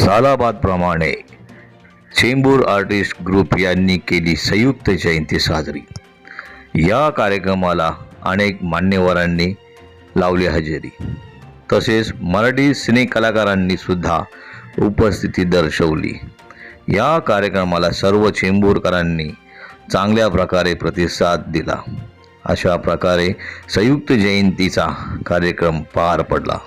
सालाबादप्रमाणे Chembur artist group यांनी केली संयुक्त जयंती साजरी. या कार्यक्रमाला अनेक मान्यवरांनी लावली हजेरी. तसेच मराठी सिने कलाकारांनी सुद्धा उपस्थिती दर्शवली. या कार्यक्रमाला सर्व चेंबूरकरांनी चांगल्या प्रकारे प्रतिसाद दिला. अशा प्रकारे संयुक्त जयंतीचा कार्यक्रम पार पडला.